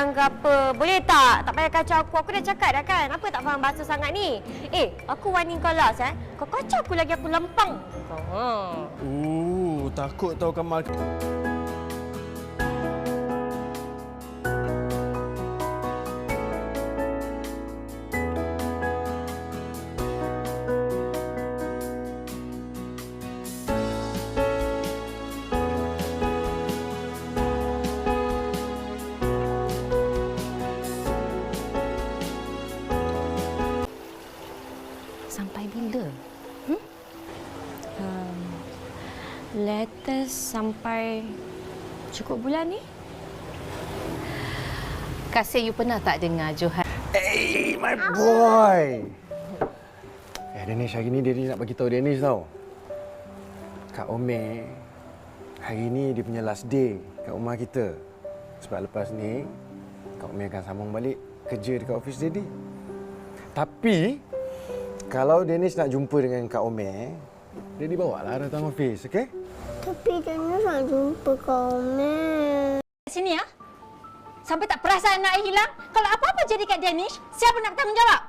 hilang ke apa. Boleh tak? Tak payah kacau aku. Aku dah cakap dah kan. Apa tak faham bahasa sangat ni? Eh, aku warning kau last eh. Kau kacau aku lagi aku lempang. Kau. Ha. Uh, takut tau Kamal. Sampai bila? Hmm? Um, letters sampai cukup bulan ni? Kasih you pernah tak dengar Johan? Hey, my boy. Eh, Danish hari ni dia ni nak bagi tahu Danish tau. Kak Omer hari ni dia punya last day kat rumah kita. Sebab lepas ni Kak Omer akan sambung balik kerja dekat office Daddy. Tapi kalau Danish nak jumpa dengan Kak Omer, Daddy bawa lah datang office, okey? Tapi Danish nak jumpa kau, Mel. Sini ya. Sampai tak perasan nak hilang. Kalau apa-apa jadi kat Danish, siapa nak bertanggungjawab?